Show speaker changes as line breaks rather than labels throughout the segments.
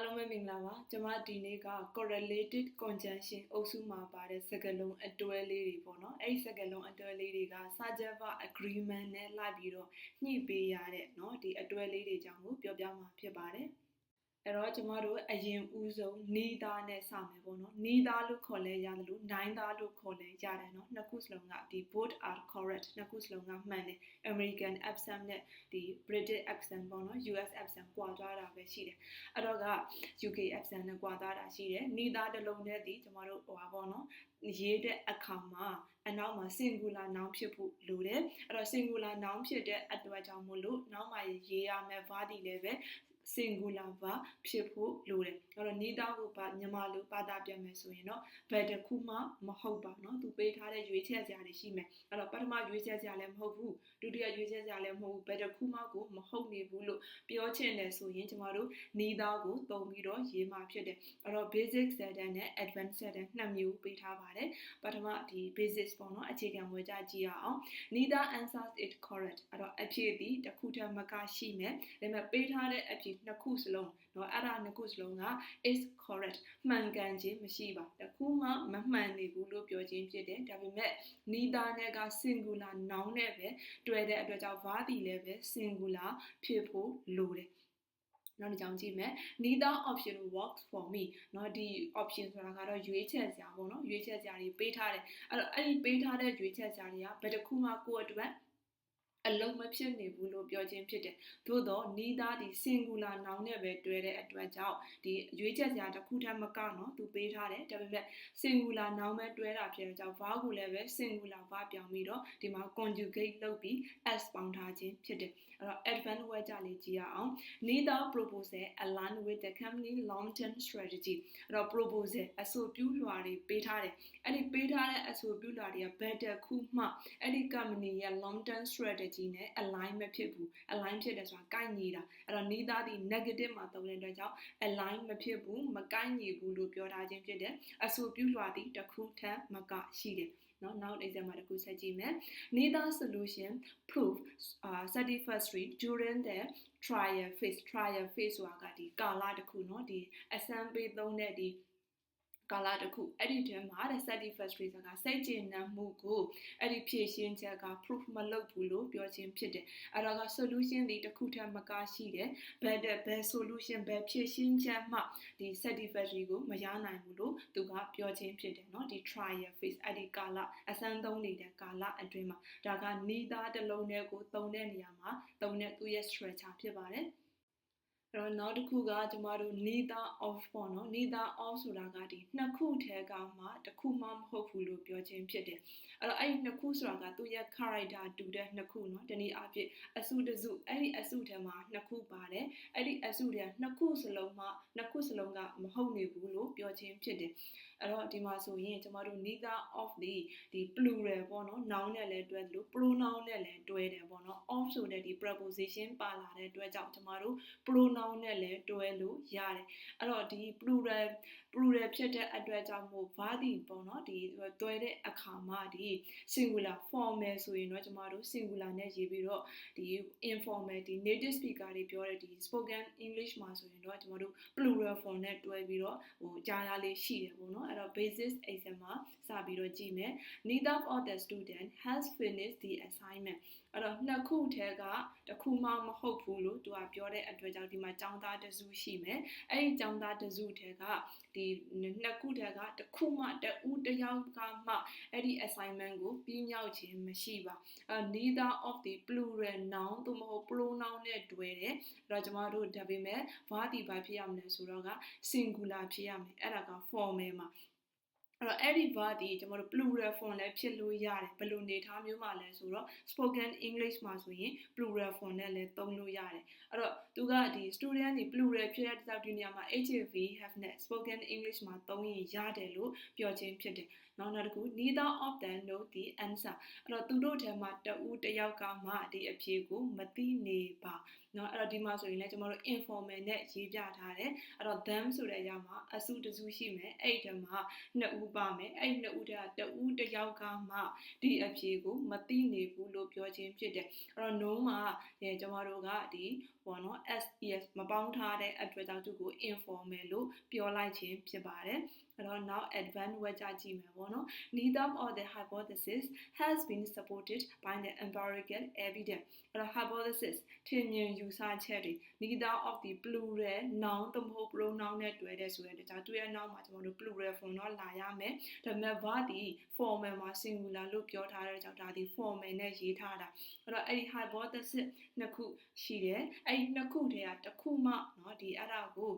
အားလုံးပဲမင်္ဂလာပါကျွန်မဒီနေ့က correlated conjunction အုပ်စုမှာပါတဲ့စကားလုံးအတွဲလေးတွေပေါ့နော်အဲ့ဒီစကားလုံးအတွဲလေးတွေကစာချုပ်ပါ agreement နဲ့လိုက်ပြီးတော့ညှိပေးရတဲ့เนาะဒီအတွဲလေးတွေကြောင့်ကိုပြောပြမှာဖြစ်ပါတယ် အဲ့တော့ကျမတို့အရင်ဦးဆုံးနီးသားနဲ့စမယ်ပေါ့နော်နီးသားလို့ခေါ်လဲရတယ်လို့နိုင်သားလို့ခေါ်လဲရတယ်နော်နှစ်ခုစလုံးကဒီ both are correct နှစ်ခုစလုံးကမှန်တယ် American accent နဲ့ဒီ British accent ပေါ့နော် US accent ကွာသွားတာပဲရှိတယ်အဲ့တော့က UK accent နဲ့ကွာသွားတာရှိတယ်နီးသားတစ်လုံးနဲ့ဒီကျမတို့ဟိုပါပေါ့နော်ရေးတဲ့အခါမှာအနောက်မှာ singular noun ဖြစ်ဖို့လိုတယ်အဲ့တော့ singular noun ဖြစ်တဲ့အတွက်ကြောင့်မို့လို့နောက်မှာရေးရမယ့် verb တွေလည်းပဲ singular verb ဖြစ်ဖို့လိုတယ်အဲ့တော့နေသားကိုပါမြန်မာလိုပါတာပြန်မယ်ဆိုရင်တော့ဘယ်တစ်ခုမှမဟုတ်ပါเนาะသူပေးထားတဲ့ရွေးချယ်စရာတွေရှိမယ်အဲ့တော့ပထမရွေးချယ်စရာလည်းမဟုတ်ဘူးဒုတိယရွေးချယ်စရာလည်းမဟုတ်ဘူးဘယ်တစ်ခုမှကိုမဟုတ်နေဘူးလို့ပြောချင်တယ်ဆိုရင်ကျမတို့နေသားကိုသုံးပြီးတော့ရေးမှာဖြစ်တယ်အဲ့တော့ basic sentence နဲ့ advanced sentence နှစ်မျိုးပေးထားပါတယ်ပထမဒီ basic ပေါ့เนาะအခြေခံဝေကြကြည့်ရအောင် neither answers it correct အဲ့တော့အဖြေသည်တစ်ခုတည်းမကရှိမယ်ဒါပေမဲ့ပေးထားတဲ့အဖြေ နှစ်ခုစလုံးเนาะအဲ့ဒါနှစ်ခုစလုံးက is correct မှန်ကန်ခြင်းမရှိပါတခုမှမမှန်နေဘူးလို့ပြောခြင်းဖြစ်တယ်ဒါပေမဲ့ neither နဲ့က singular noun နဲ့ပဲတွဲတဲ့အတွက်ကြောင့် verb ဒီလည်းပဲ singular ဖြစ်ဖို့လိုတယ်နောက်တစ်ကြောင်းကြည့်မယ် neither option works for me เนาะဒီ option ဆိုတာကတော့ရွေးချယ်စရာပေါ့เนาะရွေးချယ်စရာတွေပေးထားတယ်အဲ့တော့အဲ့ဒီပေးထားတဲ့ရွေးချယ်စရာတွေကဘယ်တစ်ခုမှကိုယ့်အတွက် အလုံးမဖြစ်နေဘူးလို့ပြောခြင်းဖြစ်တယ်။သို့တော့နီးသားဒီ singular noun နဲ့ပဲတွဲတဲ့အတွက်ကြောင့်ဒီရွေးချက်စရာတစ်ခုတည်းမကနော်သူပေးထားတယ်။ဒါပေမဲ့ singular noun ပဲတွဲတာဖြစ်တဲ့ကြောင့် verb ကိုလည်းပဲ singular verb ပြောင်းပြီးတော့ဒီမှာ conjugate လုပ်ပြီး s ပေါင်းထားခြင်းဖြစ်တယ်။ အဲ့တော့ advanced word ကြလေးကြည့်ရအောင် neither proposal align with the company long term strategy အဲ့တော့ proposal အဆိုပြုလွှာတွေပေးထားတယ်။အဲ့ဒီပေးထားတဲ့အဆိုပြုလွှာတွေက better ခုမှအဲ့ဒီ company ရဲ့ long term strategy strategy နဲ့ align မဖြစ်ဘူး align ဖြစ်တယ်ဆိုတာကိုက်ညီတာအဲ့တော့ neither ဒီ negative မှာသုံးတဲ့အတွက်ကြောင့် align မဖြစ်ဘူးမကိုက်ညီဘူးလို့ပြောထားခြင်းဖြစ်တယ်အဆိုပြုလွှာသည်တစ်ခုထက်မကရှိတယ် နော်နောက် example တစ်ခုဆက်ကြည့်မယ် neither solution prove uh, satisfactory during the trial phase trial phase ဆိုတာကဒီကာလတစ်ခုเนาะဒီ assembly သုံးတဲ့ဒီ ကာလတစ်ခုအဲ့ဒီတည်းမှာတဲ့ satisfactory ဆိုတာစိတ်ကျေနပ်မှုကိုအဲ့ဒီဖြည့်ရှင်းချက်က proof မလုပ်ဘူးလို့ပြောခြင်းဖြစ်တယ်အဲ့တော့က solution ဒီတစ်ခုထက်မကရှိတယ်ဘယ်တဲ့ဘယ် solution ဘယ်ဖြည့်ရှင်းချက်မှဒီ satisfactory ကိုမရနိုင်ဘူးလို့သူကပြောခြင်းဖြစ်တယ်เนาะဒီ trial phase အဲ့ဒီကာလအစမ်းသုံးနေတဲ့ကာလအတွင်းမှာဒါက neither တစ်လုံးနဲ့ကိုသုံးတဲ့နေရာမှာသုံးတဲ့သူရဲ့ structure ဖြစ်ပါတယ် အဲ့တော့နောက်တစ်ခုကကျမတို့ neither of ပေါ့နော် neither of ဆိုတာကဒီနှစ်ခုထဲကမှတစ်ခုမှမဟုတ်ဘူးလို့ပြောခြင်းဖြစ်တယ်အဲ့တော့အဲ့ဒီနှစ်ခုဆိုတာကသူ့ရဲ့ character တူတဲ့နှစ်ခုနော်တနည်းအားဖြင့်အစုတစုအဲ့ဒီအစုထဲမှာနှစ်ခုပါတယ်အဲ့ဒီအစုထဲနှစ်ခုစလုံးမှနှစ်ခုစလုံးကမဟုတ်နေဘူးလို့ပြောခြင်းဖြစ်တယ် အဲ့တော့ဒီမှာဆိုရင်ကျမတို့ neither of ဒီဒီ plural ပေါ့နော် noun နဲ့လည်းတွဲတယ်လို့ pronoun နဲ့လည်းတွဲတယ်ပေါ့နော် of ဆိုတဲ့ဒီ preposition ပါလာတဲ့အတွက်ကြောင့်ကျမတို့ pronoun နဲ့လည်းတွဲလို့ရတယ်အဲ့တော့ဒီ plural plural ဖြစ်တဲ့အတွက်ကြောင့်မို့ verb ဒီပေါ့နော်ဒီတွဲတဲ့အခါမှာဒီ singular formal ဆိုရင်တော့ကျမတို့ singular နဲ့ရေးပြီးတော့ဒီ informal ဒီ native speaker တွေပြောတဲ့ဒီ spoken english မှာဆိုရင်တော့ကျမတို့ plural form နဲ့တွဲပြီးတော့ဟိုကြားရလေးရှိတယ်ပေါ့နော်အဲ့တော့ basis exam မှာစပြီးတော့ကြည့်မယ် neither of the student has finished the assignment အဲ့တော့နှစ်ခုထဲကတစ်ခုမှမဟုတ်ဘူးလို့သူကပြောတဲ့အတွက်ကြောင့်ဒီမှာចောင်းသားတစုရှိမယ်အဲ့ဒီចောင်းသားတစုထဲကဒီနှစ်ခုထဲကတစ်ခုမှတဦးတယောက်ကမှအဲ့ဒီ assignment ကိုပြီးမြောက်ခြင်းမရှိပါအဲ neither of the plural noun သို့မဟုတ် pronoun နဲ့တွဲတယ်အဲ့တော့ကျွန်တော်တို့ဒါပေမဲ့ verb ဒီဘာဖြစ်ရမလဲဆိုတော့က singular ဖြစ်ရမယ်အဲ့ဒါက formal မှာ အဲ့တော့အဲ့ဒီ verb ဒီကျွန်တော်တို့ plural form လည်းဖြစ်လို့ရတယ်ဘယ်လိုနေထားမျိုးမှာလဲဆိုတော့ spoken english မှာဆိုရင် plural form နဲ့လည်းသုံးလို့ရတယ်အဲ့တော့သူကဒီ student ဒီ plural ဖြစ်တဲ့တောက်ဒီနေရာမှာ have have နဲ့ spoken english မှာသုံးရင်ရတယ်လို့ပြောခြင်းဖြစ်တယ်နောက်နောက်တစ်ခု neither of them know the answer အဲ့တော့သူတို့ထဲမှာတဦးတယောက်ကမှဒီအဖြေကိုမသိနေပါ เนาะအဲ့တော့ဒီမှာဆိုရင်လည်းကျွန်တော်တို့ informal နဲ့ရေးပြထားတယ်အဲ့တော့ them ဆိုတဲ့အရာမှာအစုတစုရှိမယ်အဲ့ဒီမှာနှစ်ဦးပါမယ်အဲ့ဒီနှစ်ဦးတည်းကတဦးတစ်ယောက်ကမှဒီအဖြေကိုမသိနေဘူးလို့ပြောခြင်းဖြစ်တယ်အဲ့တော့ no မှာကျွန်တော်တို့ကဒီပေါ့နော် SES မပေါင်းထားတဲ့အတွက်ကြောင့်သူကို informal လို့ပြောလိုက်ခြင်းဖြစ်ပါတယ် အဲ့တော့ now advanced ဝက်ကြကြည့်မယ်ပေါ့နော် neither of the hypothesis has been supported by the empirical evidence အဲ့တော့ hypothesis ထင်မြင်ယူဆချက်တွေ neither of the plural noun သို့မဟုတ် pronoun နဲ့တွဲတဲ့ဆိုတဲ့တခြားတွဲရနောက်မှာကျွန်တော်တို့ plural form တော့လာရမယ်ဒါပေမဲ့ verb ဒီ formal မှာ singular လို့ပြောထားတဲ့ကြောင့်ဒါဒီ formal နဲ့ရေးထားတာအဲ့တော့အဲ့ဒီ hypothesis နှစ်ခုရှိတယ်အဲ့ဒီနှစ်ခုတည်းကတစ်ခုမှเนาะဒီအဲ့ဒါကို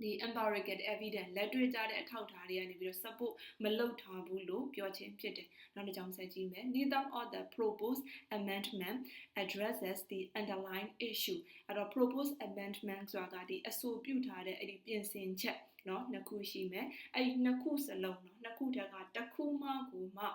ဒီ empirical evidence လက်တွေ့ကြတဲ့အထောက်အထားတွေကနေပြီးတော့ support မလုပ်ထားဘူးလို့ပြောခြင်းဖြစ်တယ်။နောက်တစ်ကြောင်းဆက်ကြည့်မယ်။ Neither of the proposed amendment addresses the underlying issue အဲ့တော့ proposed amendment ဆိုတာကဒီအဆိုပြုထားတဲ့အဲ့ဒီပြင်ဆင်ချက် နော်နှစ်ခုရှိမယ်အဲ့ဒီနှစ်ခုစလုံးနော်နှစ်ခုတည်းကတစ်ခုမှကိုမှ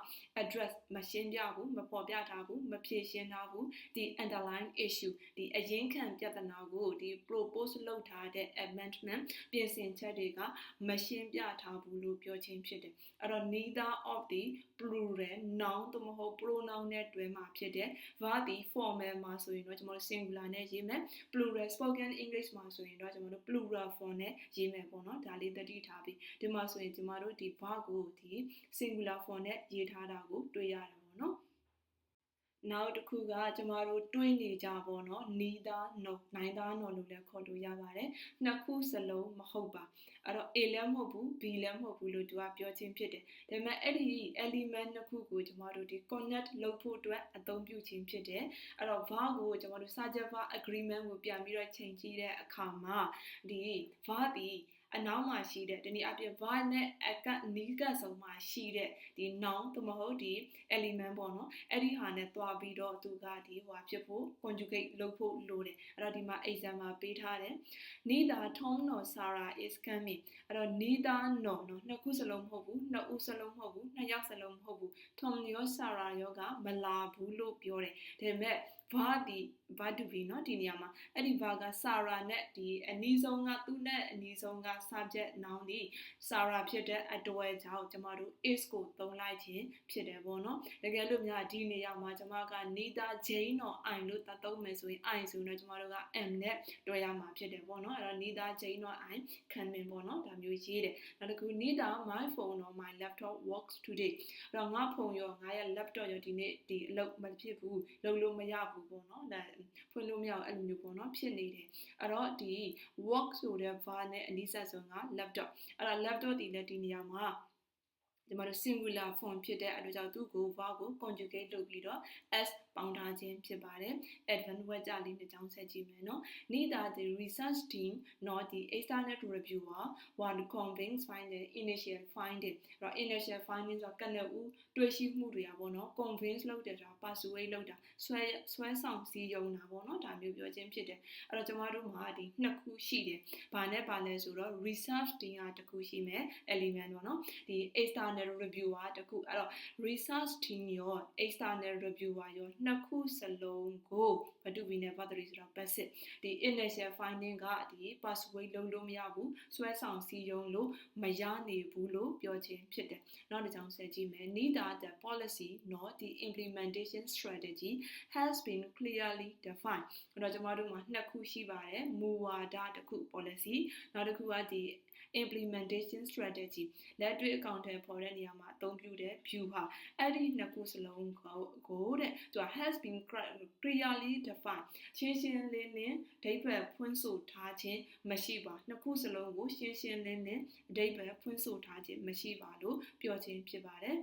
address မရှင်းပြဘူးမပေါ်ပြထားဘူးမဖြေရှင်းထားဘူးဒီ underlying issue ဒီအရင်ခံပြဿနာကိုဒီ propose လုပ်ထားတဲ့ amendment ပြင်ဆင်ချက်တွေကမရှင်းပြထားဘူးလို့ပြောခြင်းဖြစ်တယ်အဲ့တော့ neither of the plural noun သို့မဟုတ် pronoun နဲ့တွဲမှာဖြစ်တယ် verb ဒီ formal မှာဆိုရင်တော့ကျွန်တော်တို့ singular နဲ့ရေးမယ် plural spoken english မှာဆိုရင်တော့ကျွန်တော်တို့ plural form နဲ့ရေးမယ်ပေါ့နော်ဒါလေးသတိထားပြီးဒီမှာဆိုရင်ကျွန်တော်တို့ဒီ verb ကိုဒီ singular form နဲ့ရေးထားတာကိုတွေ့ရတယ်ပေါ့နော်နောက်တစ်ခုကကျမတို့တွေးနေကြပါတော့နီးသားနော်နိုင်သားနော်လို့လည်းခေါ်လို့ရပါတယ်နှစ်ခုစလုံးမဟုတ်ပါအဲ့တော့ A လည်းမဟုတ်ဘူး B လည်းမဟုတ်ဘူးလို့သူကပြောခြင်းဖြစ်တယ်ဒါပေမဲ့အဲ့ဒီ element နှစ်ခုကိုကျမတို့ဒီ connect လုပ်ဖို့အတွက်အသုံးပြုခြင်းဖြစ်တယ်အဲ့တော့ verb ကိုကျမတို့ subject verb agreement ကိုပြန်ပြီးတော့ချိန်ကြည့်တဲ့အခါမှာဒီ verb ဒီအနောက်မှာရှိတဲ့ဒီနေ့အပြင် verb နဲ့အကနီးကပ်ဆုံးမှာရှိတဲ့ဒီ noun သို့မဟုတ်ဒီ element ပေါ့နော်အဲ့ဒီဟာနဲ့တွားပြီးတော့သူကဒီဟိုဖြစ်ဖို့ conjugate လုပ်ဖို့လိုတယ်အဲ့တော့ဒီမှာ example ပေးထားတယ် neither Tom nor Sarah is coming အဲ့တော့ neither nor နော်နှစ်ခုစလုံးမဟုတ်ဘူးနှစ်ဦးစလုံးမဟုတ်ဘူးနှစ်ယောက်စလုံးမဟုတ်ဘူး Tom ရော Sarah ရောကမလာဘူးလို့ပြောတယ်ဒါပေမဲ့ဘာဒီဘာတူဘီเนาะဒီနေရာမှာအဲ့ဒီဘာက Sarah နဲ့ဒီအနီးဆုံးကသူ့နဲ့အနီးဆုံးက subject noun ဒီ Sarah ဖြစ်တဲ့အတွက်ကြောင့်ကျမတို့ is ကိုသုံးလိုက်ခြင်းဖြစ်တယ်ပေါ့နော်တကယ်လို့များဒီနေရာမှာကျမက neither Jane or I လို့သတ်သုံးမယ်ဆိုရင် I ဆိုတော့ကျမတို့က am နဲ့တွဲရမှာဖြစ်တယ်ပေါ့နော်အဲ့တော့ neither Jane or I coming ပေါ့နော်ဒါမျိုးရေးတယ်နောက်တစ်ခု neither my phone or my laptop works today အဲ့တော့ငါဖုန်းရောငါရဲ့ laptop ရောဒီနေ့ဒီအလုပ်မဖြစ်ဘူးလုပ်လို့မရဘူး ူးပေါ့နော်ဒါဖွင့်လို့မရအောင်အဲ့လိုမျိုးပေါ့နော်ဖြစ်နေတယ်အဲ့တော့ဒီ work ဆိုတဲ့ verb နဲ့အနည်းဆက်ဆုံးက laptop အဲ့တော့ laptop ဒီလည်းဒီနေရာမှာဒီမှာ singular form ဖြစ်တဲ့အတွက်ကြောင့်သူ့ကို verb ကို conjugate လုပ်ပြီးတော့ s ပေါင်းထားခြင်းဖြစ်ပါတယ် advanced word ကြလေးတစ်ကြောင်းဆက်ကြည့်မယ်နော် neither the research team nor the external reviewer were convinced by the initial finding အဲ့တော့ initial finding ဆိုတာကနဦးတွေ့ရှိမှုတွေอ่ะပေါ့နော် convince လုပ်တယ်ဆိုတာ persuade လုပ်တာဆွဲဆွဲဆောင်စည်းရုံးတာပေါ့နော်ဒါမျိုးပြောခြင်းဖြစ်တယ်အဲ့တော့ကျမတို့မှာဒီနှစ်ခုရှိတယ်ဘာနဲ့ပါလဲဆိုတော့ research team ကတစ်ခုရှိမယ် element ပေါ့နော်ဒီ external reviewer တစ်ခုအဲ့တော့ research team ရော external reviewer ရောနှစ်ခုစလုံးကိုဘတူဘီနဲ့ battery ဆိုတော့ passive ဒီ initial finding ကဒီ persuade လုပ်လို့မရဘူးဆွဲဆောင်စည်းရုံးလို့မရနေဘူးလို့ပြောခြင်းဖြစ်တယ်နောက်တစ်ကြောင်းဆက်ကြည့်မယ် neither the policy nor the implementation strategy has been clearly defined အဲ့တော့ကျွန်တော်တို့မှာနှစ်ခုရှိပါတယ်မူဝါဒတစ်ခု policy နောက်တစ်ခုကဒီ implementation strategy လက်တွေ့အကောင့်ထဲပေါ်တဲ့နေရာမှာအသုံးပြုတဲ့ view ဟာအဲ့ဒီနှစ်ခုစလုံးကိုတဲ့သူက has been clearly defined ရှင်းရှင်းလင်းလင်းအဓိပ္ပာယ်ဖွင့်ဆိုထားခြင်းမရှိပါနှစ်ခုစလုံးကိုရှင်းရှင်းလင်းလင်းအဓိပ္ပာယ်ဖွင့်ဆိုထားခြင်းမရှိပါလို့ပြောခြင်းဖြစ်ပါတယ်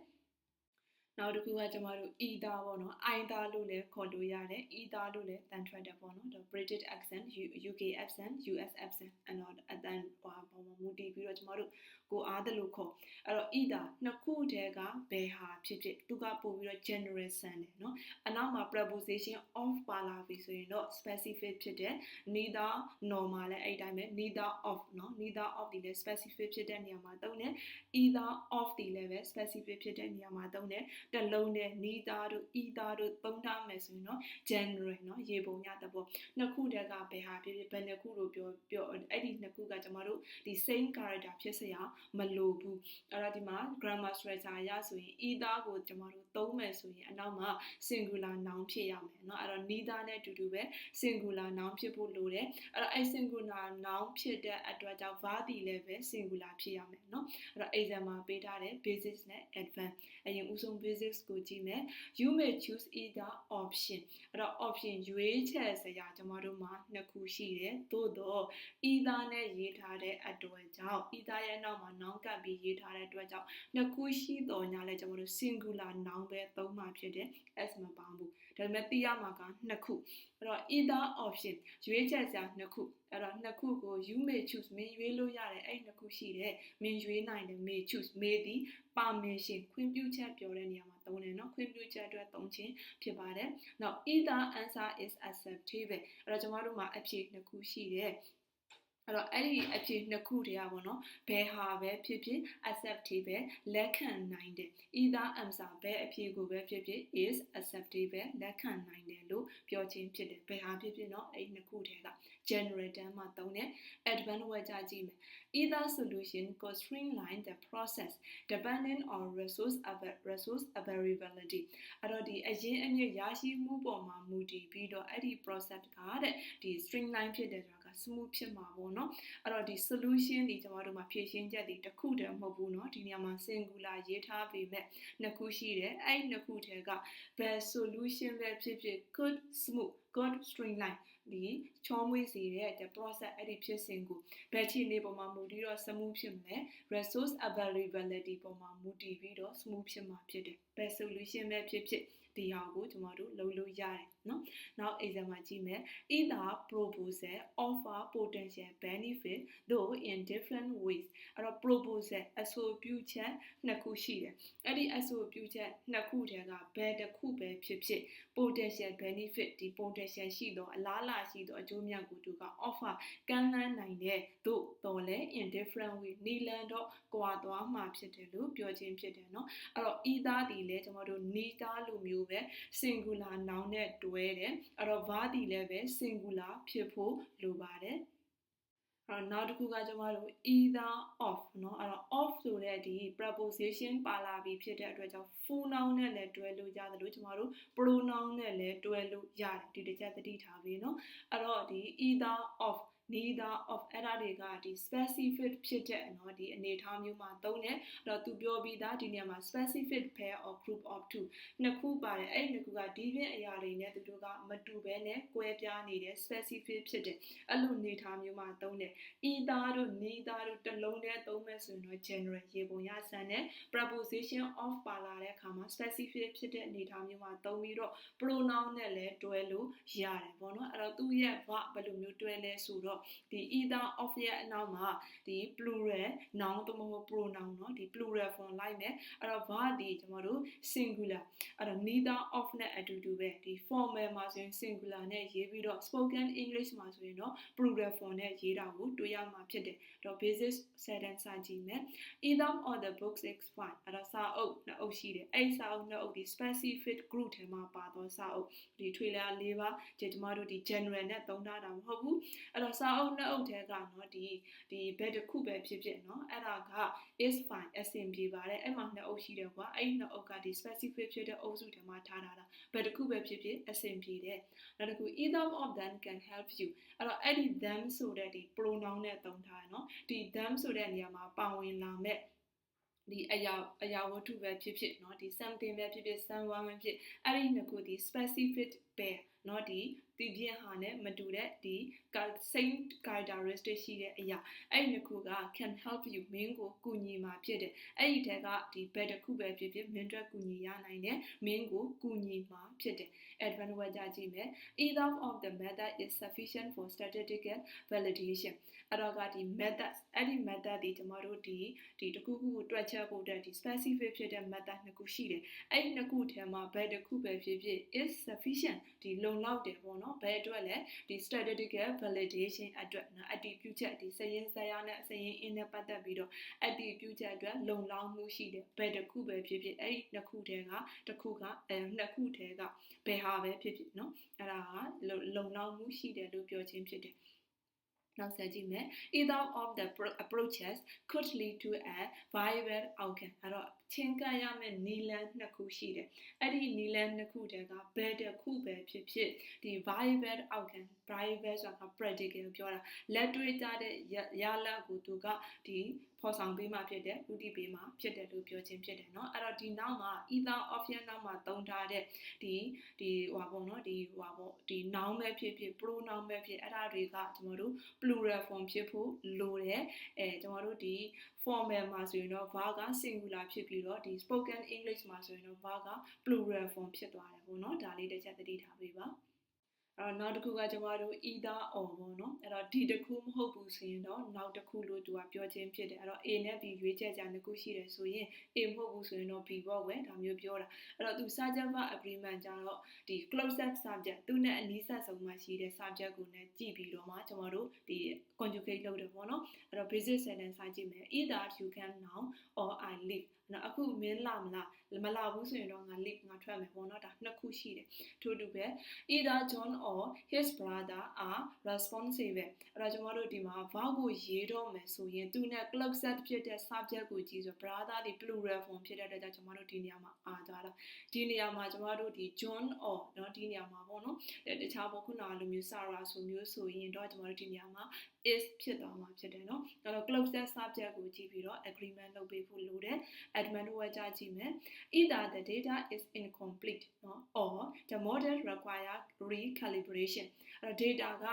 နောက်တစ်ခုကကျမတို့ either ပေါ့နော် either လို့လည်းခေါ်လို့ရတယ် either လို့လည်းတန်ထွက်တယ်ပေါ့နော်ဒါ British accent UK accent US accent အဲ့တော့အတန်ဟောပေါ်မှာမူတည်ပြီးတော့ကျမတို့ ကိုအားတယ်လို့ခေါ်အဲ့တော့ either နှစ်ခုတည်းကဘယ်ဟာဖြစ်ဖြစ်သူကပို့ပြီးတော့ general send တယ်နော်အနောက်မှာ preposition of ပါလာပြီဆိုရင်တော့ specific ဖြစ်တယ် neither normal လည်းအဲ့တိုင်းပဲ neither of နော် neither of ဒီလည်း specific ဖြစ်တဲ့နေရာမှာသုံးတယ် either of ဒီလည်းပဲ specific ဖြစ်တဲ့နေရာမှာသုံးတယ် တစ်လုံးနဲ့ neither တို့ either တို့သုံးထားမယ်ဆိုရင်တော့ general เนาะရေပုံရတဲ့ပေါ့နှစ်ခုတည်းကဘယ်ဟာဖြစ်ဖြစ်ဘယ်နှစ်ခုလို့ပြောပြောအဲ့ဒီနှစ်ခုကကျမတို့ဒီ same character ဖြစ်စရာ မလိုဘူးအဲ့တော့ဒီမှာ grammar structure အရဆိုရင် either ကိုကျမတို့သုံးမယ်ဆိုရင်အနောက်မှာ singular noun ဖြစ်ရမယ်เนาะအဲ့တော့ neither နဲ့အတူတူပဲ singular noun ဖြစ်ဖို့လိုတယ်အဲ့တော့အဲ့ singular noun ဖြစ်တဲ့အတွက်ကြောင့် verb ဒီလည်းပဲ singular ဖြစ်ရမယ်เนาะအဲ့တော့ exam မှာပေးထားတယ် basics နဲ့ advanced အရင်ဦးဆုံး basics ကိုကြည့်မယ် you may choose either option အဲ့တော့ option ရွေးချယ်စရာကျမတို့မှာနှစ်ခုရှိတယ်သို့တော့ either နဲ့ရေးထားတဲ့အတွက်ကြောင့် either ရဲ့နောက်မှာ noun ကပ်ပြီးရေးထားတဲ့အတွက်ကြောင့်နှစ်ခုရှိတော့ညာလဲကျမတို့ singular noun ပဲသုံးမှာဖြစ်တယ် s မပေါင်းဘူးဒါပေမဲ့သိရမှာကနှစ်ခုအဲ့တော့ either option ရွေးချယ်စရာနှစ်ခုအဲ့တော့နှစ်ခုကို you may choose မင်းရွေးလို့ရတယ်အဲ့နှစ်ခုရှိတယ်မင်းရွေးနိုင်တယ် may choose may ဒီ permission ခွင့်ပြုချက်ပြောတဲ့နေရာမှာသုံးတယ်เนาะခွင့်ပြုချက်အတွက်သုံးခြင်းဖြစ်ပါတယ်။ Now either answer is acceptable အဲ့တော့ကျွန်တော်တို့မှာအဖြေနှစ်ခုရှိတယ် အဲ့တော့အဲ့ဒီအဖြစ်နှစ်ခုတည်းอ่ะဗောနော်ဘယ်ဟာပဲဖြစ်ဖြစ် acceptable လက်ခံနိုင်တယ် either answer ဘယ်အဖြစ်ကိုပဲဖြစ်ဖြစ် is acceptable လက်ခံနိုင်တယ်လို့ပြောခြင်းဖြစ်တယ်ဘယ်ဟာဖြစ်ဖြစ်เนาะအဲ့ဒီနှစ်ခုတည်းက general term မှာသုံးတယ် advanced word ကြကြည့်မယ် either solution could streamline the process depending on resource resource availability အဲ့တော့ဒီအရင်အမြင့်ရရှိမှုပေါ်မှာမူတည်ပြီးတော့အဲ့ဒီ process ကတဲ့ဒီ streamline ဖြစ်တဲ့ဆိုတာက တာ smooth ဖြစ်မှာပေါ့နော်အဲ့တော့ဒီ solution ဒီကျွန်တော်တို့မှာဖြည့်ရှင်းချက်ဒီတစ်ခုတည်းမဟုတ်ဘူးเนาะဒီနေရာမှာ singular ရေးထားပေမဲ့နှစ်ခုရှိတယ်အဲ့ဒီနှစ်ခုထဲကဘယ် solution ပဲဖြစ်ဖြစ် good smooth good streamline ဒီချောမွေ့စေတဲ့ the process အဲ့ဒီဖြစ်စဉ်ကိုဘယ်ချိန်လေးပေါ်မှာမူတည်တော့ smooth ဖြစ်မလဲ resource availability ပေါ်မှာမူတည်ပြီးတော့ smooth ဖြစ်မှာဖြစ်တယ်ဘယ် solution ပဲဖြစ်ဖြစ်ဒီဟာကိုကျွန်တော်တို့လုပ်လို့ရတယ် เนาะနောက် exam မှာကြည့်မယ် either proposal offer potential benefit though in different ways အဲ့တော့ proposal အဆိုပြုချက်နှစ်ခုရှိတယ်အဲ့ဒီအဆိုပြုချက်နှစ်ခုတည်းကဘယ်တစ်ခုပဲဖြစ်ဖြစ် potential benefit ဒီ potential ရှိတော့အလားအလာရှိတော့အကျိုးမြတ်ကိုသူက offer ကမ်းလှမ်းနိုင်တဲ့သို့တော်လဲ in different way နီလန်တော့ကွာသွားမှာဖြစ်တယ်လို့ပြောခြင်းဖြစ်တယ်เนาะအဲ့တော့ either ဒီလဲကျွန်တော်တို့ neither လိုမျိုးပဲ singular noun နဲ့တွဲ တယ်အဲ့တော့ verb ဒီလည်းပဲ singular ဖြစ်ဖို့လိုပါတယ်အဲ့တော့နောက်တစ်ခုကကျမတို့ either of เนาะအဲ့တော့ of ဆိုတဲ့ဒီ preposition ပါလာပြီးဖြစ်တဲ့အတွက်ကြောင့် full noun နဲ့လည်းတွဲလို့ရတယ်လို့ကျမတို့ pronoun နဲ့လည်းတွဲလို့ရတယ်ဒီတစ်ချက်သတိထားပြီးเนาะအဲ့တော့ဒီ either of neither of အဲ့ဒါတွေကဒီ specific ဖြစ်တဲ့နော်ဒီအနေထားမျိုးမှာသုံးတယ်အဲ့တော့သူပြောပြီးသားဒီနေရာမှာ specific pair or group of two နှစ်ခုပါတယ်အဲ့ဒီနှစ်ခုက deviant အရာတွေနဲ့သူတို့ကမတူဘဲနဲ့ကွဲပြားနေတယ် specific ဖြစ်တယ်အဲ့လိုအနေထားမျိုးမှာသုံးတယ် either တို့ neither တို့တစ်လုံးတည်းသုံးမယ်ဆိုရင်တော့ general ရေပုံရဆန်တဲ့ preposition of ပါလာတဲ့အခါမှာ specific ဖြစ်တဲ့အနေထားမျိုးမှာသုံးပြီးတော့ pronoun နဲ့လည်းတွဲလို့ရတယ်ပေါ့နော်အဲ့တော့သူ့ရဲ့ verb ဘယ်လိုမျိုးတွဲလဲဆိုတော့ဒီ either of ရဲ့အနောက်မှာဒီ plural noun သို့မဟုတ် pronoun เนาะဒီ plural form လိုက်မယ်အဲ့တော့ verb ဒီကျွန်တော်တို့ singular အဲ့တော့ neither of နဲ့အတူတူပဲဒီ formal မှာဆိုရင် singular နဲ့ရေးပြီးတော့ spoken english မှာဆိုရင်တော့ plural form နဲ့ရေးတာကိုတွေ့ရမှာဖြစ်တယ်တော့ basic sentence စာကြည့်မယ် either of the books is fine အဲ့တော့စာအုပ်နှစ်အုပ်ရှိတယ်အဲ့စာအုပ်နှစ်အုပ်ဒီ specific group ထဲမှာပါတော့စာအုပ်ဒီထွေလာ၄ပါးဒီကျွန်တော်တို့ဒီ general နဲ့သုံးထားတာမဟုတ်ဘူးအဲ့တော့စာ အုပ်နှစ်အုပ်ထဲကเนาะဒီဒီဘယ်တစ်ခုပဲဖြစ်ဖြစ်เนาะအဲ့ဒါက is fine အဆင်ပြေပါတယ်အဲ့မှာနှစ်အုပ်ရှိတယ်ကွာအဲ့ဒီနှစ်အုပ်ကဒီ specific ဖြစ်တဲ့အုပ်စုထဲမှာထားထားတာဘယ်တစ်ခုပဲဖြစ်ဖြစ်အဆင်ပြေတယ်နောက်တစ်ခု either of them can help you အဲ့တော့အဲ့ဒီ them ဆိုတဲ့ဒီ pronoun နဲ့သုံးထားတယ်เนาะဒီ them ဆိုတဲ့နေရာမှာပါဝင်လာမဲ့ဒီအရာအရာဝတ္ထုပဲဖြစ်ဖြစ်เนาะဒီ something ပဲဖြစ်ဖြစ် someone ပဲဖြစ်အဲ့ဒီနှစ်ခုဒီ specific pair เนาะဒီဒီပြင်းဟာနဲ့မတူတဲ့ဒီ same characteristic ရှိတဲ့အရာအဲ့ဒီနှစ်ခုက can help you မင်းကိုကူညီမှာဖြစ်တယ်အဲ့ဒီထဲကဒီဘယ်တစ်ခုပဲဖြစ်ဖြစ်မင်းအတွက်ကူညီရနိုင်တယ်မင်းကိုကူညီမှာဖြစ်တယ် advanced word ကြကြည့်မယ် either of the method is sufficient for statistical validation အဲ့တော့ကဒီ method အဲ့ဒီ method ဒီကျွန်တော်တို့ဒီဒီတစ်ခုခုကိုတွက်ချက်ဖို့အတွက်ဒီ specific ဖြစ်တဲ့ method နှစ်ခုရှိတယ်အဲ့ဒီနှစ်ခုထဲမှာဘယ်တစ်ခုပဲဖြစ်ဖြစ် is sufficient ဒီလုံလောက်တယ်ပေါ့နော်ဘယ်အတွက်လဲဒီ statistical validation အတွက်နော်အတည်ပြုချက်ဒီစရင်စရာနဲ့စရင်အင်းနဲ့ပတ်သက်ပြီးတော့အတည်ပြုချက်အတွက်လုံလောက်မှုရှိတယ်ဘယ်တစ်ခုပဲဖြစ်ဖြစ်အဲ့ဒီနှစ်ခုတည်းကတစ်ခုကအဲနှစ်ခုတည်းကဘယ်ဟာပဲဖြစ်ဖြစ်နော်အဲ့ဒါကလုံလောက်မှုရှိတယ်လို့ပြောခြင်းဖြစ်တယ်နောက်ဆက်ကြည့်မယ် either of the approaches could lead to a viable outcome အဲ့တော့ ချင်းကပ်ရမယ့်နီလန်နှစ်ခုရှိတယ်အဲ့ဒီနီလန်နှစ်ခုတည်းကဘယ်တစ်ခုပဲဖြစ်ဖြစ်ဒီ viable outcome viable ဆိုတာ practical ပြောတာလက်တွေ့ကြတဲ့ရလဒ်ကိုသူကဒီဖော်ဆောင်ပေးမှဖြစ်တယ်ဥတီပေးမှဖြစ်တယ်လို့ပြောခြင်းဖြစ်တယ်เนาะအဲ့တော့ဒီနောက်မှာ either option နောက်မှာသုံးထားတဲ့ဒီဒီဟွာပေါ့เนาะဒီဟွာပေါ့ဒီ noun ပဲဖြစ်ဖြစ် pronoun ပဲဖြစ်အဲ့ဒါတွေကကျွန်တော်တို့ plural form ဖြစ်ဖို့လိုတယ်အဲကျွန်တော်တို့ဒီ formal မှာဆိုရင်တော့ verb က singular ဖြစ်ပြီးတော့ဒီ spoken english မှာဆိုရင်တော့ verb က plural form ဖြစ်သွားတယ်ပေါ့နော်ဒါလေးတစ်ချက်သတိထားပေးပါ။ အဲ့တော့နောက်တစ်ခုကကျမတို့ either or ပေါ့နော်အဲ့တော့ဒီတစ်ခုမဟုတ်ဘူးဆိုရင်တော့နောက်တစ်ခုလို့သူကပြောခြင်းဖြစ်တယ်အဲ့တော့ A နဲ့ B ရွေးချက်ကြနှစ်ခုရှိတယ်ဆိုရင် A မဟုတ်ဘူးဆိုရင်တော့ B ပေါ့ကွယ်ဒါမျိုးပြောတာအဲ့တော့သူ subject verb agreement ကြတော့ဒီ closest subject သူနဲ့အနီးစပ်ဆုံးမှာရှိတဲ့ subject ကိုလည်းကြည့်ပြီးတော့မှကျမတို့ဒီ conjugate လုပ်တယ်ပေါ့နော်အဲ့တော့ basic sentence စာကြည့်မယ် either you can now or I live နော်အခုမင်းလာမလားမလာဘူးဆိုရင်တော့ငါ leave ငါထွက်မယ်ပေါ့နော်ဒါနှစ်ခုရှိတယ်ထို့တူပဲ either John or his brother are responsible အဲ့တော့ကျွန်တော်တို့ဒီမှာ verb ကိုရေးတော့မယ်ဆိုရင်သူနဲ့ club set ဖြစ်တဲ့ subject ကိုကြည့်ဆို brother တွေ plural form ဖြစ်တဲ့အတွက်ကြောင့်ကျွန်တော်တို့ဒီနေရာမှာအားသွားတာဒီနေရာမှာကျွန်တော်တို့ဒီ John or နော်ဒီနေရာမှာပေါ့နော်တခြားပေါ့ခုနလိုမျိုး Sarah ဆိုမျိုးဆိုရင်တော့ကျွန်တော်တို့ဒီနေရာမှာ is ဖြစ်သွားမှာဖြစ်တယ်နော်အဲ့တော့ club set subject ကိုကြည့်ပြီးတော့ agreement လုပ်ပေးဖို့လိုတယ် admin ဝယ်ကြကြည့်မယ် either the data is incomplete เนาะ or the model require recalibration အဲ့တော့ data က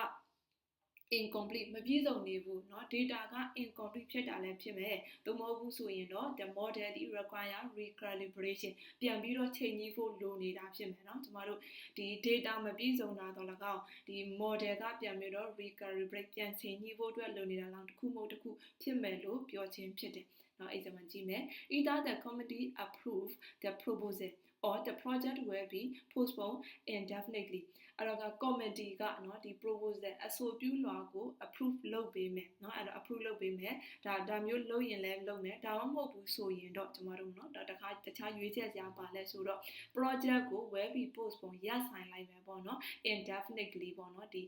incomplete မပြည့်စုံနေဘူးเนาะ data က incomplete ဖြစ်တာလည်းဖြစ်မယ်သို့မဟုတ်ဘူးဆိုရင်တော့ the model ဒီ require recalibration ပြန်ပြီးတော့ချိန်ကြီးဖို့လိုနေတာဖြစ်မယ်เนาะကျမတို့ဒီ data မပြည့်စုံတာတော့၎င်းဒီ model ကပြန်ပြီးတော့ recalibrate ပြန်ချိန်ကြီးဖို့အတွက်လိုနေတာလောက်တစ်ခုမဟုတ်တစ်ခုဖြစ်မယ်လို့ပြောခြင်းဖြစ်တယ် နော်အဲ့ဒီမှာကြည့်မယ် either the committee approve the proposal or the project will be postponed indefinitely အဲ့တော့က committee ကနော်ဒီ proposal အဆိုပြုလွှာကို approve လုပ်ပေးမယ်နော်အဲ့တော့ approve လုပ်ပေးမယ်ဒါဒါမျိုးလုပ်ရင်လည်းလုပ်မယ်ဒါမှမဟုတ်ဘူးဆိုရင်တော့ကျမတို့နော်ဒါတခါတခြားရွေးချက်စရာပါလဲဆိုတော့ project ကို will be postponed ရပ်ဆိုင်လိုက်မယ်ပေါ့နော် indefinitely ပေါ့နော်ဒီ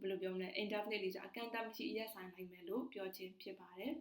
ဘယ်လိုပြောမလဲ indefinitely ဆိုအကန့်အသတ်မရှိရပ်ဆိုင်လိုက်မယ်လို့ပြောခြင်းဖြစ်ပါတယ်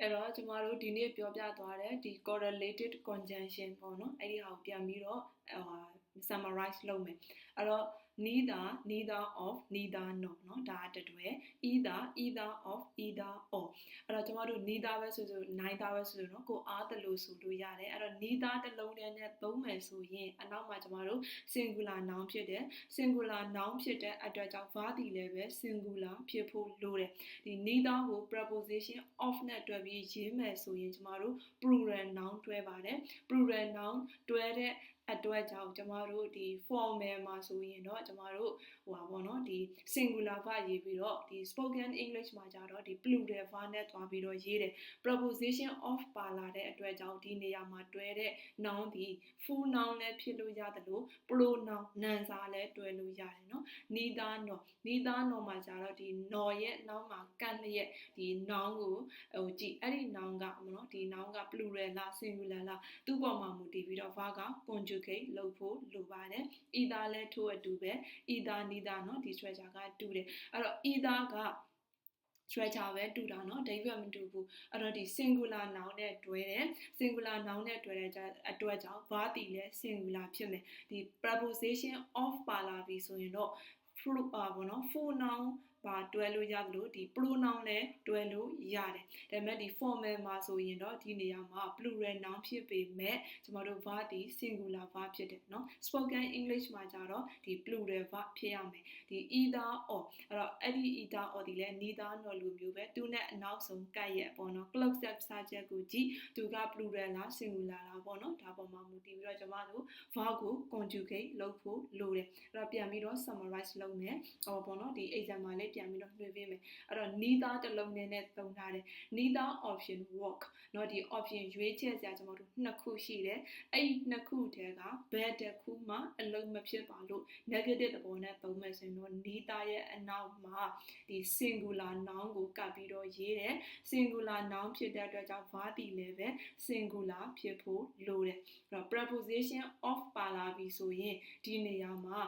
အဲ့တော့ကျမတို့ဒီနေ့ပြောပြသွားတဲ့ဒီ correlated conjunction ပေါ့နော်အဲ့ဒီဟာကိုပြန်ပြီးတော့ဟို summarize လုပ်မယ်အဲ့တော့ neither neither of neither no เนาะဒါတတွဲ either either of either or အဲ့တော့ကျမတို့ neither ပဲဆိုဆို neither ပဲဆိုဆိုเนาะကိုအားတလို့ဆိုလို့ရတယ်အဲ့တော့ neither တစ်လုံးတည်းနဲ့သုံးမယ်ဆိုရင်အနောက်မှာကျမတို့ singular noun ဖြစ်တယ် singular noun ဖြစ်တဲ့အတွက်ကြောင့် verb ဒီလည်းပဲ singular ဖြစ်ဖို့လိုတယ်ဒီ neither ကို preposition of နဲ့တွဲပြီးရေးမယ်ဆိုရင်ကျမတို့ plural noun တွဲပါတယ် plural noun တွဲတဲ့ အတွက်ကြောင့်ကျမတို့ဒီ formal မှာဆိုရင်တော့ကျမတို့ ဟိုပါပေါ့နော်ဒီ singular verb ရေးပြီးတော့ဒီ spoken english မှာကြတော့ဒီ plural verb နဲ့တွားပြီးတော့ရေးတယ် preposition of ပါလာတဲ့အတွက်ကြောင့်ဒီနေရာမှာတွဲတဲ့ noun ဒီ full noun လည်းဖြစ်လို့ရတယ်လို့ pronoun နာမ်စာလည်းတွဲလို့ရတယ်နော် neither nor neither nor မှာကြတော့ဒီ nor ရဲ့နောက်မှာကန့်လျက်ဒီ noun ကိုဟိုကြည့်အဲ့ဒီ noun ကမနော်ဒီ noun က plural လား singular လားသူ့ပေါ်မှာမူတည်ပြီးတော့ verb က conjugate လုပ်ဖို့လိုပါတယ် either လည်းထို့အတူပဲ either neither เนาะဒီ structure ကတူတယ်အဲ့တော့ either က structure ပဲတူတာเนาะ David မတူဘူးအဲ့တော့ဒီ singular noun နဲ့တွဲတယ် singular noun နဲ့တွဲတဲ့အတွက်ကြောင့် verb တီလည်း singular ဖြစ်မယ်ဒီ preposition of ပါလာပြီဆိုရင်တော့ full ပါပေါ့နော် full noun ပါတွဲလို့ရတယ်လို့ဒီ pronoun လည်းတွဲလို့ရတယ်ဒါပေမဲ့ဒီ formal မှာဆိုရင်တော့ဒီနေရာမှာ plural noun ဖြစ်ပေမဲ့ကျမတို့ verb ဒီ singular verb ဖြစ်တယ်เนาะ spoken english မှာကြတော့ဒီ plural verb ဖြစ်ရမယ်ဒီ either or အဲ့တော့အဲ့ဒီ either or ဒီလဲ neither nor လိုမျိုးပဲသူနဲ့အနောက်ဆုံးကတ်ရဲ့ပေါ့နော် close up subject ကိုကြည့်သူက plural လား singular လားပေါ့နော်ဒါပေါ်မှာမူတည်ပြီးတော့ကျမတို့ verb ကို conjugate လုပ်ဖို့လိုတယ်အဲ့တော့ပြန်ပြီးတော့ summarize လုပ်မယ်ဟောပေါ့နော်ဒီ exam မှာလည်း ပြန်ပြီးတော့နှွေပေးမယ်အဲ့တော့ neither တစ်လုံးနဲ့နဲ့သုံးထားတယ် neither option work เนาะဒီ option ရွေးချယ်စရာကျွန်တော်တို့နှစ်ခုရှိတယ်အဲ့ဒီနှစ်ခုတည်းကဘယ်တစ်ခုမှအလုံးမဖြစ်ပါလို့ negative သဘောနဲ့သုံးမယ်ဆိုရင်တော့ neither ရဲ့အနောက်မှာဒီ singular noun ကိုကပ်ပြီးတော့ရေးတယ် singular noun ဖြစ်တဲ့အတွက်ကြောင့် verb တီလည်းပဲ singular ဖြစ်ဖို့လိုတယ်အဲ့တော့ preposition of ပါလာပြီဆိုရင်ဒီနေရာမှာ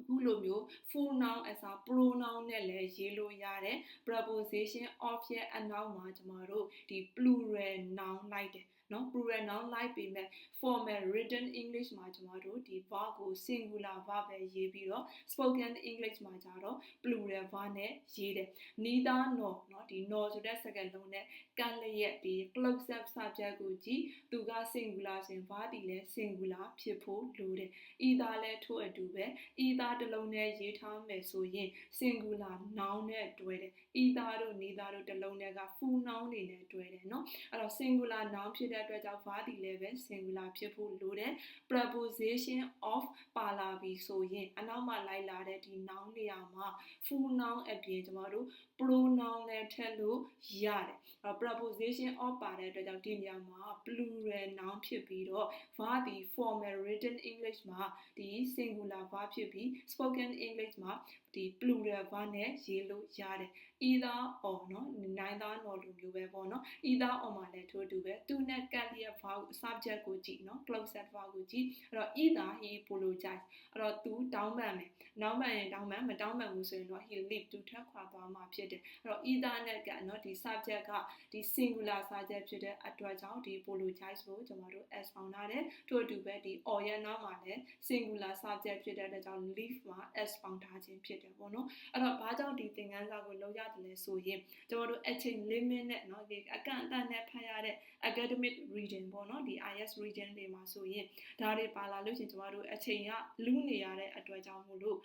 အခုလိုမျိုး full noun as a pronoun နဲ့လည်းရေးလို့ရတယ် preposition of ရဲ့အနောက်မှာကျမတို့ဒီ plural noun လိုက်တယ် နော် plural noun လိုက်ပြီးမဲ့ formal written english မှာကျမတို့ဒီ verb ကို singular verb ပဲရေးပြီးတော့ spoken english မှာကျတော့ plural verb နဲ့ရေးတယ် neither nor เนาะဒီ nor ဆိုတဲ့စကားလုံးနဲ့ကန့်လျက်ဒီ close up subject ကိုကြည့်သူက singular ဆိုရင် verb ဒီလည်း singular ဖြစ်ဖို့လိုတယ် either လည်းထို့အတူပဲ either တစ်လုံးနဲ့ရေးထားမယ်ဆိုရင် singular noun နဲ့တွဲတယ် either တို့ neither တို့တစ်လုံးနဲ့က full noun တွေနဲ့တွဲတယ်เนาะအဲ့တော့ singular noun ဖြစ်တဲ့အတွက်ကြောင့် verb ဒီလည်းပဲ singular ဖြစ်ဖို့လိုတယ် preposition of ပါလာပြီဆိုရင်အနောက်မှာလိုက်လာတဲ့ဒီ noun နေရာမှာ full noun အပြင်ကျမတို့ pronoun လည်းထည့်လို့ရတယ်အဲ့ preposition of ပါတဲ့အတွက်ကြောင့်ဒီနေရာမှာ plural noun ဖြစ်ပြီးတော့ verb ဒီ formal written english မှာဒီ singular verb ဖြစ်ပြီး spoken english မှာဒီ plural verb နဲ့ရေးလို့ရတယ် either or เนาะ neither nor လိုမျိုးပဲပေါ့เนาะ either or မှာလည်းထိုးတူပဲသူနဲ့ကပ်လျက် verb subject ကိုကြည့်เนาะ close set verb ကိုကြည့်အဲ့တော့ either he apologize အဲ့တော့သူတောင်းပန်မယ်တောင်းပန်ရင်တောင်းပန်မတောင်းပန်ဘူးဆိုရင်တော့ he leave သူထပ်ခွာသွားမှာဖြစ် ဖြစ်တယ်အဲ့တော့ ethernet ကနော်ဒီ subject ကဒီ singular subject ဖြစ်တဲ့အတွက်ကြောင့်ဒီ apologize ကိုကျွန်တော်တို့ s ပေါင်းထားတယ်ထို့အတူပဲဒီ or ရဲ့နောက်မှာလည်း singular subject ဖြစ်တဲ့အတွက်ကြောင့် leave မှာ s ပေါင်းထားခြင်းဖြစ်တယ်ပေါ့နော်အဲ့တော့ဘာကြောင့်ဒီသင်ခန်းစာကိုလုပ်ရတယ်လဲဆိုရင်ကျွန်တော်တို့ အချိန် limit နဲ့နော်ဒီအကန့်အသတ်နဲ့ဖတ်ရတဲ့ academic reading ပေါ့နော်ဒီ IS reading တွေမှာဆိုရင်ဒါတွေပါလာလို့ရှင်ကျွန်တော်တို့အချိန်ကလူးနေရတဲ့အတွက်ကြောင့်မို့လို့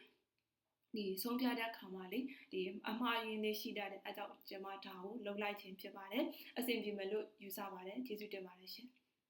ဒီဆုံးဖြတ်တဲ့ခါမှာလေဒီအမှားယွင်းလေးရှိတတ်တဲ့အကြောင်းကျွန်မဒါကိုလုံလိုက်ခြင်းဖြစ်ပါတယ်အဆင်ပြေမယ်လို့ယူဆပါတယ်ကျေးဇူးတင်ပါတယ်ရှင်